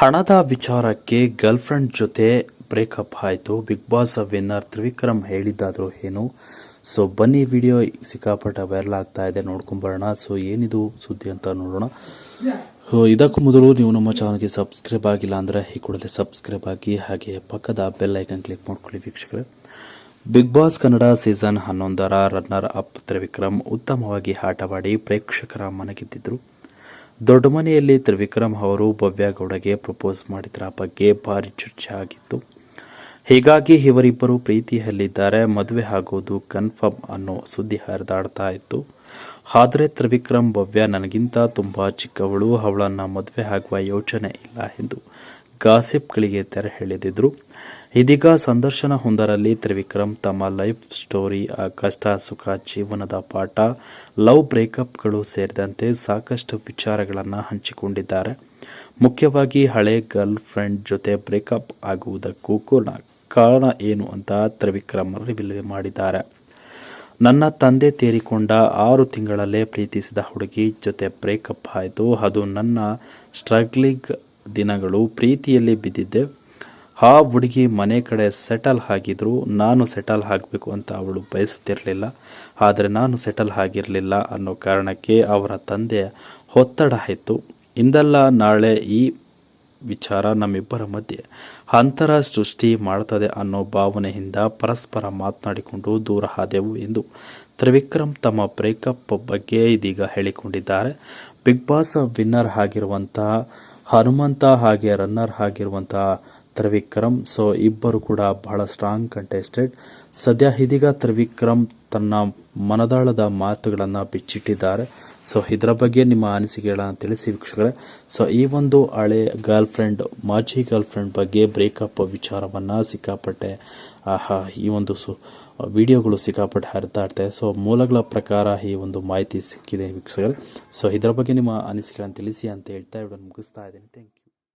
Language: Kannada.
ಹಣದ ವಿಚಾರಕ್ಕೆ ಗರ್ಲ್ಫ್ರೆಂಡ್ ಜೊತೆ ಬ್ರೇಕಪ್ ಆಯಿತು. ಬಿಗ್ ಬಾಸ್ ವಿನ್ನರ್ ತ್ರಿವಿಕ್ರಮ್ ಹೇಳಿದ್ದಾದರೂ ಏನು? ಸೊ ಬನ್ನಿ, ವಿಡಿಯೋ ಸಿಕ್ಕಾಪಟ್ಟೆ ವೈರಲ್ ಆಗ್ತಾ ಇದೆ, ನೋಡ್ಕೊಂಬರೋಣ. ಸೊ ಏನಿದು ಸುದ್ದಿ ಅಂತ ನೋಡೋಣ. ಇದಕ್ಕೂ ಮೊದಲು ನೀವು ನಮ್ಮ ಚಾನಲ್ಗೆ ಸಬ್ಸ್ಕ್ರೈಬ್ ಆಗಿಲ್ಲ ಅಂದರೆ ಈ ಕೂಡಲೇ ಸಬ್ಸ್ಕ್ರೈಬ್ ಆಗಿ, ಹಾಗೆ ಪಕ್ಕದ ಬೆಲ್ ಐಕನ್ ಕ್ಲಿಕ್ ಮಾಡ್ಕೊಳ್ಳಿ ವೀಕ್ಷಕರೇ. ಬಿಗ್ ಬಾಸ್ ಕನ್ನಡ ಸೀಸನ್ ಹನ್ನೊಂದರ ರನ್ನರ್ ಅಪ್ ತ್ರಿವಿಕ್ರಮ್ ಉತ್ತಮವಾಗಿ ಆಟವಾಡಿ ಪ್ರೇಕ್ಷಕರ ಮನಗೆದ್ದಿದ್ರು. ದೊಡ್ಡ ಮನೆಯಲ್ಲಿ ತ್ರಿವಿಕ್ರಮ್ ಅವರು ಭವ್ಯ ಗೌಡಗೆ ಪ್ರಪೋಸ್ ಮಾಡಿದ್ರ ಬಗ್ಗೆ ಭಾರಿ ಚರ್ಚೆ ಆಗಿತ್ತು. ಹೀಗಾಗಿ ಇವರಿಬ್ಬರು ಪ್ರೀತಿಯಲ್ಲಿದ್ದಾರೆ, ಮದುವೆ ಆಗೋದು ಕನ್ಫರ್ಮ್ ಅನ್ನೋ ಸುದ್ದಿ ಹರಿದಾಡ್ತಾ ಇತ್ತು. ಆದರೆ ತ್ರಿವಿಕ್ರಮ್ ಭವ್ಯ ನನಗಿಂತ ತುಂಬ ಚಿಕ್ಕವಳು, ಅವಳನ್ನು ಮದುವೆ ಆಗುವ ಯೋಚನೆ ಇಲ್ಲ ಎಂದು ಗಾಸಿಪ್ಗಳಿಗೆ ತೆರೆ ಎಳೆದಿದ್ರು. ಇದೀಗ ಸಂದರ್ಶನ ಹೊಂದರಲ್ಲಿ ತ್ರಿವಿಕ್ರಮ್ ತಮ್ಮ ಲೈಫ್ ಸ್ಟೋರಿ ಆ ಕಷ್ಟ, ಸುಖ, ಜೀವನದ ಪಾಠ, ಲವ್ ಬ್ರೇಕಪ್ಗಳು ಸೇರಿದಂತೆ ಸಾಕಷ್ಟು ವಿಚಾರಗಳನ್ನು ಹಂಚಿಕೊಂಡಿದ್ದಾರೆ. ಮುಖ್ಯವಾಗಿ ಹಳೆ ಗರ್ಲ್ ಫ್ರೆಂಡ್ ಜೊತೆ ಬ್ರೇಕಪ್ ಆಗುವುದಕ್ಕೂ ಕೂಡ ಕಾರಣ ಏನು ಅಂತ ತ್ರಿವಿಕ್ರಮ್ ರಿವೀಲ್ ಮಾಡಿದ್ದಾರೆ. ನನ್ನ ತಂದೆ ತೀರಿಕೊಂಡ ಆರು ತಿಂಗಳಲ್ಲೇ ಪ್ರೀತಿಸಿದ ಹುಡುಗಿ ಜೊತೆ ಬ್ರೇಕಪ್ ಆಯಿತು. ಅದು ನನ್ನ ಸ್ಟ್ರಗ್ಲಿಂಗ್ ದಿನಗಳು ಪ್ರೀತಿಯಲ್ಲಿ ಬಿದ್ದಿದ್ದೆ. ಆ ಹುಡುಗಿ ಮನೆ ಕಡೆ ಸೆಟಲ್ ಆಗಿದ್ರು, ನಾನು ಸೆಟಲ್ ಆಗಬೇಕು ಅಂತ ಅವಳು ಬಯಸುತ್ತಿರಲಿಲ್ಲ. ಆದರೆ ನಾನು ಸೆಟಲ್ ಆಗಿರಲಿಲ್ಲ ಅನ್ನೋ ಕಾರಣಕ್ಕೆ ಅವರ ತಂದೆ ಒತ್ತಡ ಆಯಿತು ಇಂದಲ್ಲ ನಾಳೆ ಈ ವಿಚಾರ ನಮ್ಮಿಬ್ಬರ ಮಧ್ಯೆ. ಅಂತರ ಸೃಷ್ಟಿ ಮಾಡುತ್ತದೆ ಅನ್ನೋ ಭಾವನೆಯಿಂದ ಪರಸ್ಪರ ಮಾತನಾಡಿಕೊಂಡು ದೂರ ಆದೆವು ಎಂದು ತ್ರಿವಿಕ್ರಮ್ ತಮ್ಮ ಬ್ರೇಕಪ್ ಬಗ್ಗೆ ಇದೀಗ ಹೇಳಿಕೊಂಡಿದ್ದಾರೆ. ಬಿಗ್ ಬಾಸ್ ವಿನ್ನರ್ ಆಗಿರುವಂತಹ ಹನುಮಂತ ಹಾಗೆ ರನ್ನರ್ ಆಗಿರುವಂತಹ ತ್ರಿವಿಕ್ರಮ್. ಸೊ ಇಬ್ಬರು ಕೂಡ ಬಹಳ ಸ್ಟ್ರಾಂಗ್ ಕಂಟೆಸ್ಟೆಡ್ ಸದ್ಯ ಇದೀಗ ತ್ರಿವಿಕ್ರಮ್ ತನ್ನ ಮನದಾಳದ ಮಾತುಗಳನ್ನು ಬಿಚ್ಚಿಟ್ಟಿದ್ದಾರೆ. ಸೊ ಇದರ ಬಗ್ಗೆ ನಿಮ್ಮ ಅನಿಸಿಕೆಗಳನ್ನು ತಿಳಿಸಿ ವೀಕ್ಷಕರೇ. ಸೊ ಈ ಒಂದು ಹಳೆ ಗರ್ಲ್ ಫ್ರೆಂಡ್ ಮಾಜಿ ಗರ್ಲ್ ಫ್ರೆಂಡ್ ಬಗ್ಗೆ ಬ್ರೇಕಪ್ ವಿಚಾರವನ್ನು ಸಿಕ್ಕಾಪಟ್ಟೆ ಆಹಾ, ಈ ಒಂದು ಸು ವಿಡಿಯೋಗಳು ಸಿಕ್ಕಾಪಟ್ಟೆ ಹರಿದಾಡ್ತವೆ ಸೊ ಮೂಲಗಳ ಪ್ರಕಾರ ಈ ಒಂದು ಮಾಹಿತಿ ಸಿಕ್ಕಿದೆ ವೀಕ್ಷಕರೇ. ಸೊ ಇದರ ಬಗ್ಗೆ ನಿಮ್ಮ ಅನಿಸಿಕೆಗಳನ್ನು ತಿಳಿಸಿ ಅಂತ ಹೇಳ್ತಾ ಇವರನ್ನು ಮುಗಿಸ್ತಾ ಇದ್ದೀನಿ. Thank you